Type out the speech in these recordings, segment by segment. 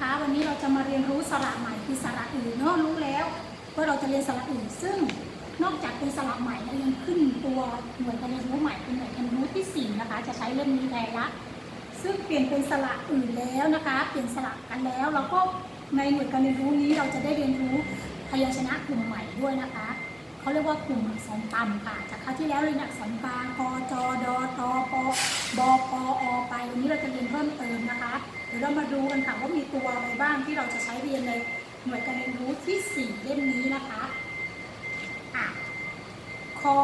นะคะ วันนี้เราจะมาเรียนรู้สระใหม่คือสระอื่นเนาะรู้แล้วว่าเราจะเรียนสระอื่น ซึ่งนอกจากเป็นสระใหม่แล้วยังขึ้นตัวหน่วยการเรียนรู้ใหม่เป็นหน่วยการเรียนรู้ที่สี่นะคะ จะใช้เล่มนี้แทนละซึ่งเปลี่ยนเป็นสระอื่นแล้วนะคะ เปลี่ยนสระกันแล้วแล้วก็ในหน่วยการเรียนรู้นี้เราจะได้เรียนรู้พยัญชนะกลุ่มใหม่ด้วยนะคะเขาเรียกว่ากลุ่มอักษรต่ำค่ะ จากคราวที่แล้วเรียนอักษรกลางกจดต เรามาดูกันค่ะว่ามีตัวอะไรบ้างที่เราจะใช้เรียนในหน่วยการเรียนรู้ที่สี่เล่มนี้นะคะอะคอ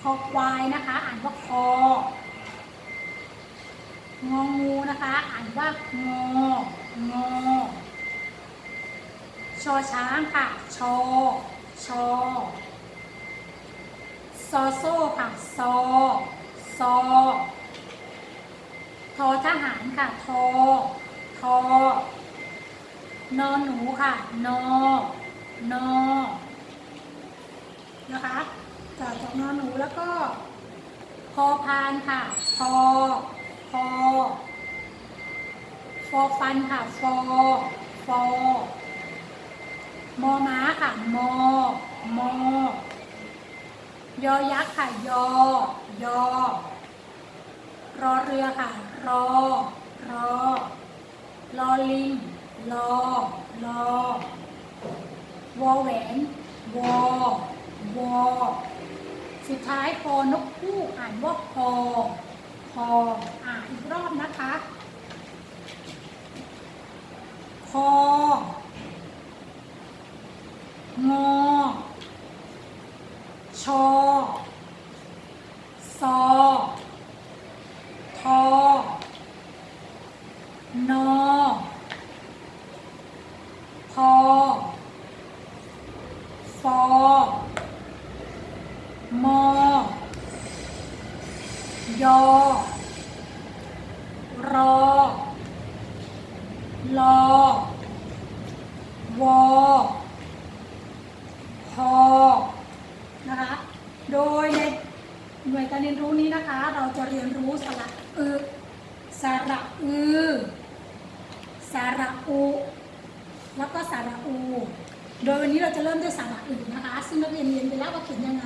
คอควายนะคะ อ่านว่าคอ งองูนะคะ อ่านว่างองอชอช้างค่ะ ชอ ชอ ซอโซ่ค่ะ ซอ ซอ ทอทหารค่ะ ทอ ทอนอหนูค่ะ นอนอนะคะต่อจากนอหนูแล้วก็ พอพานค่ะ พอ พอ ฟอฟันค่ะ ฟอ ฟอ มอม้าค่ะ มอ มอยอยักษ์ค่ะ ยอ ยอ รอเรือค่ะ รอ รอ รอลิง รอ รอ วอแหวน วอ วอ สุดท้ายพอนกคู่อ่านว่าพอ พอ อ่านอีกรอบนะคะคองอชอซอ ทอ นอ พอ ฟอ มอ ยอ รอ ลอ วอพอนะคะ โดยในหน่วยการเรียนรู้นี้นะคะ เราจะเรียนรู้สระอึสระอือสระอูแล้วก็สระอู โดยวันนี้เราจะเริ่มด้วยสระอึนะคะ ซึ่งนักเรียนเรียนไปแล้วว่าเขียนยังไง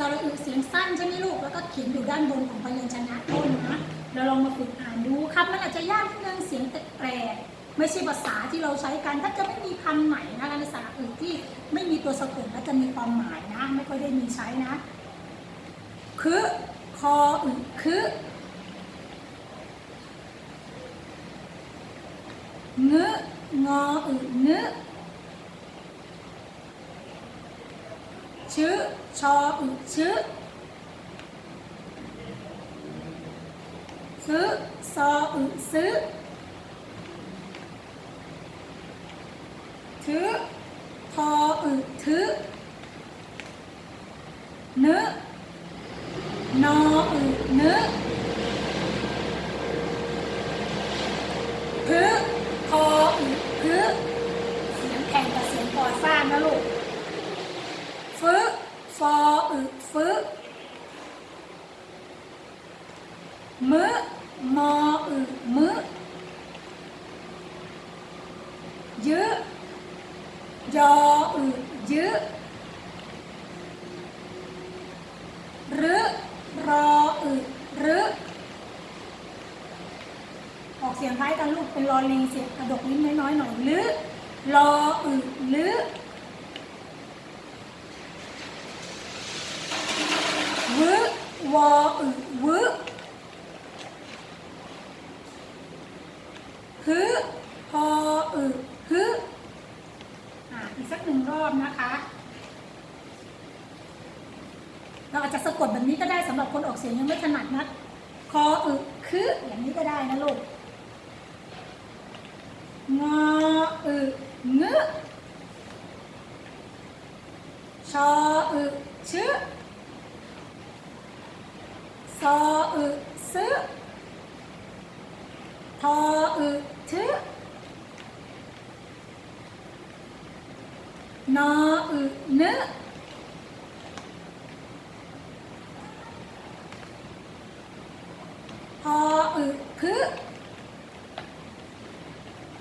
สระอึเสียงสั้นใช่ไหมลูก แล้วก็เขียนอยู่ด้านบนของพยัญชนะต้นนะ เราลองมาฝึกอ่านดูคำมันอาจจะยากนิดนึงเสียงแปลกไม่ใช่ภาษาที่เราใช้กัน ถ้าจะไม่มีคำไหนนะคะในสระอึที่ไม่มีตัวสะกดและจะมีความหมายนะ ไม่ค่อยได้มีใช้นะ คือคออึคือเงึงออึเงึชื่อ ชออึชื่อซื้อซออึซื้อถือทออึถือเนื้อนออึเนื้อพือพออึพือเสียงแข่งกับเสียงก่อสร้างนะลูกฟื้อฟออึฟื้อ มือมออึมือยื้อยออึยื้อรึรออึรึออกเสียงคล้ายกันลูกเป็นรอลิงเสียงกระดกลิ้นน้อยๆหน่อยลึรออึลึวึวออึวึ ฮึพออึฮึอะอีกสักหนึ่งรอบนะคะ เราอาจจะสะกดแบบนี้ก็ได้สำหรับคนออกเสียงยังไม่ถนัดนะคออึคืออย่างนี้ก็ได้นะลูกงออึงึชออึชึซออึซึทออึ ชึนออึนึพออึคือ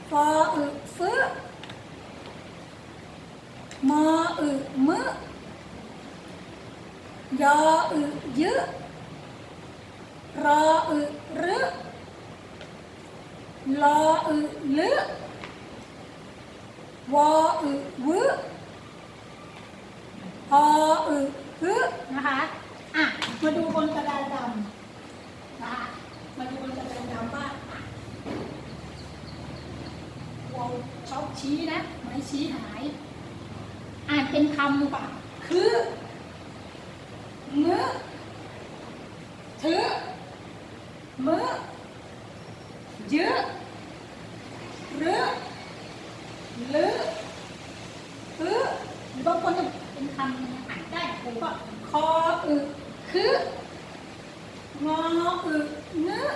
ฟออึฟื้มออึมึยออึยึรออึรึ ลออึลึวออึวึพออึฮึนะคะ อะ มาดูบนกระดานดำนะคะมาดูบนกระดานดำว่าวอลช็อปชี้นะไม้ชี้หาย อ่านเป็นคำหรือเปล่าคือมือถือมือเยอะหรือหรือหรือบางคนจะเป็นคำนะ อ่านได้ผมก็คออึคืองออึเนื้อ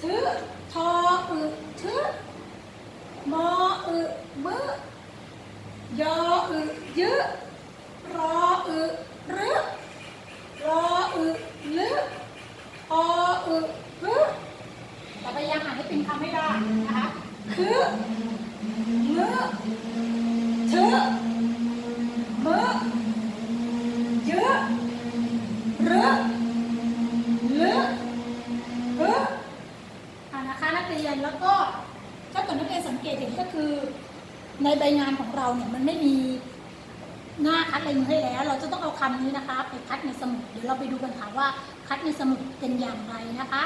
ถือทออึถือมออึมือยออึยึรออึรึรออึลึออึฮึแต่พยายามอ่านให้เป็นคำให้ได้นะคะคือเนื้อถือมือเยอะรึลึฮึอ่านะคะนักเรียนแล้วก็ถ้าเกิดนักเรียนสังเกตเห็นก็คือ ในใบงานของเราเนี่ยมันไม่มีหน้าคัดลายมือให้แล้ว เราจะต้องเอาคำนี้นะคะ ไปคัดในสมุดเดี๋ยวเราไปดูกันค่ะว่าคัดในสมุดเป็นอย่างไรนะคะ